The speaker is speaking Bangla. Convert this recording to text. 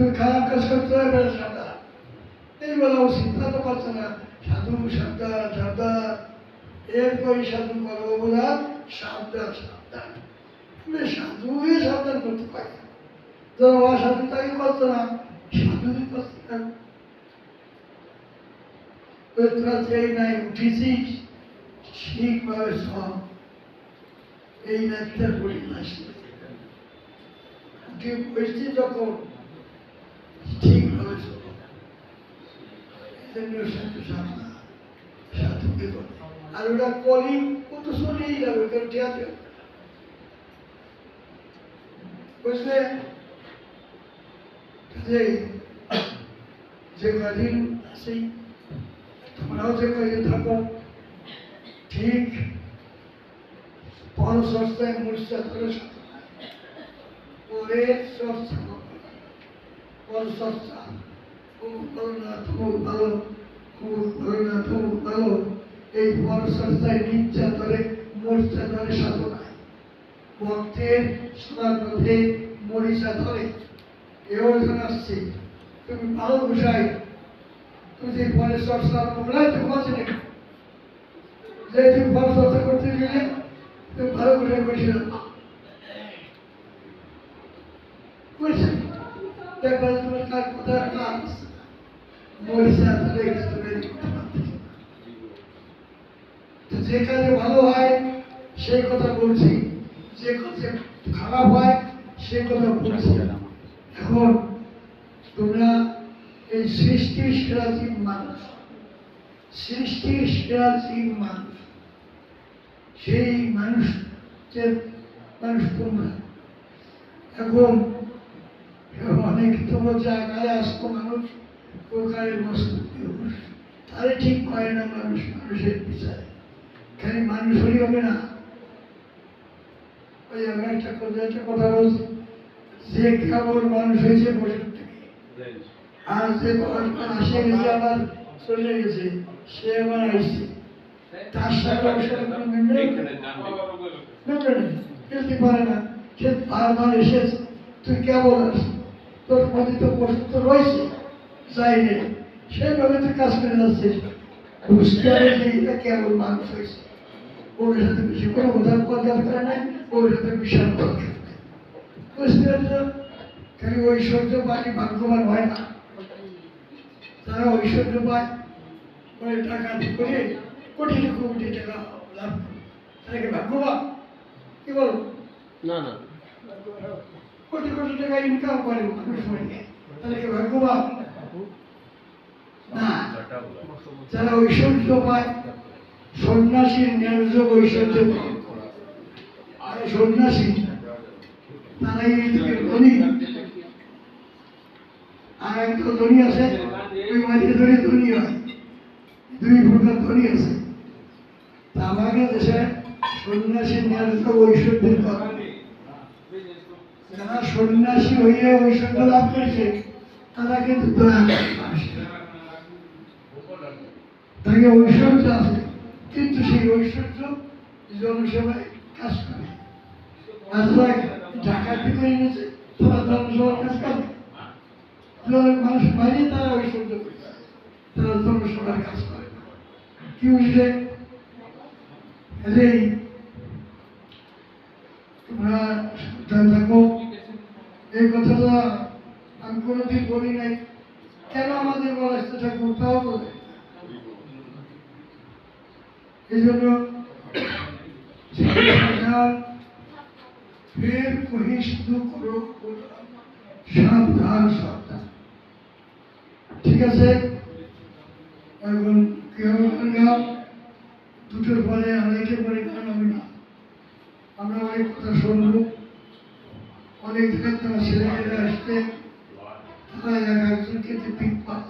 তুমি খারাপ কাজ করতে হবে বেড়ে সাদা এই বলা উচিত তা তো পারছে না। সাধু, সাবধান সাবধান। এরপরই সাধু করো বলা সাবধান সাবধান। সাধু হয়ে সাবধান করতে পারি যারা অসাধু তাকে করতো না সাধু করতে না। তোরা যেই নাই উঠেছিস, ঠিকভাবে সব এই করি না উঠে যখন ঠিকভাবে সব এজন্য সাধু সাধনা সাধুকে করে আর ওরা কলি, ও তো শুনেই যাবে কেউ ঠিয়াতে বুঝলে? যে যে কদিন সেই তোমরাও যে কদিন থাকো, ঠিক পরসস্তায় মূর্ছা ধরে পরে সস্তা পরসস্তা খুব ভালো না খুব ভালো ভালো এই পরসস্তায় নির্যা ধরে মূর্ছা ধরে সাধনায় ভক্তের মরিচা আসছে তুমি ভালো বুঝাই, তুমি যে পরে চর্চা মোগলাই তো বলছে নাকি যে তুমি ভালো চর্চা করতে গেলে তুমি ভালো করে বসে বুঝছি দেখবে তোমার কার কথা কাজ যে কাজে ভালো হয়, সেই কথা বলছি। যে কাজে খারাপ হয় সে কথা বলছি। এখন তোমরা এই সৃষ্টির সেরা মানুষ। সৃষ্টির সেরা মানুষ। সেই মানুষের মানুষ তোমরা। এখন অনেক তোমরা জায়গায় আসতো মানুষ। প্রকারের বস্তু তাহলে ঠিক করে না মানুষ? মানুষের বিচারে। খালি মানুষ হলে হবে না। ওই আমি একটা কথা একটা কথা বলছি। যে কেবল মানুষ হয়েছে বসে আর যে আসে গেছে, আবার চলে গেছে, সে আবার আসছে। তার সাথে মিলতে পারে না। সে বারবার এসেছে। তুই কেবল আস তোর মধ্যে তো বস্তু তো রয়েছে। যাই রে সেইভাবে তুই কাজ করে যাচ্ছিস বুঝতে হবে যে এটা কেবল মানুষ হয়েছে? ওর সাথে বেশি কোনো কথা কথা দরকার নাই ওর সাথে বিশাল দরকার বুঝতে পারছ খালি ঐশ্বর্য পানি ভাগ্যবান হয় না। তারা ঐশ্বর্য পায় করে টাকা করে কোটি কোটি টাকা লাভ করে। তারা কি ভাগ্যবান? কি বলো? না না। কোটি কোটি টাকা ইনকাম করে মানুষ মনে তাহলে কি ভাগ্যবান? যারা ঐশ্বর্য পায় সন্ন্যাসীর ন্যায্য ঐশ্বর্য পায়। আর সন্ন্যাসী, তারাই ধনী। আর একটা ধনী আছে, ওই মাঝে ধরে ধনী হয়। দুই প্রকার ধনী আছে। তা আমাদের দেশে সন্ন্যাসীর ন্যায্য ঐশ্বর্যের কথা। যারা সন্ন্যাসী হইয়া ঐশ্বর্য লাভ করেছে তারা কিন্তু দয়া তাকে ঐশ্বর্য আছে। কিন্তু সেই ঐশ্বর্য জনসেবায় কাজ করে। ডাকাতি করে নিয়েছে তারা জনসেবার কাজ করে। মানুষ বাইরে তারা ঐশ্বর্য করে। তারা জনসেবার কাজ করে। কি বুঝলে? এই তোমরা থাকো। এই কথাটা আমি কোনোদিন বলি নাই, কেন আমাদের বলা সেটা কোথাও বলে এই জন্য ফের কহিষ্ণু করো, সাবধান সাবধান। ঠিক আছে? এখন কেমন গান দুটোর পরে আড়াইটের পরে গান হবে না। আমরা অনেক কথা শুনব। অনেক জায়গায় তারা ছেলেমেয়েরা আসতে Well, I was looking at the big one.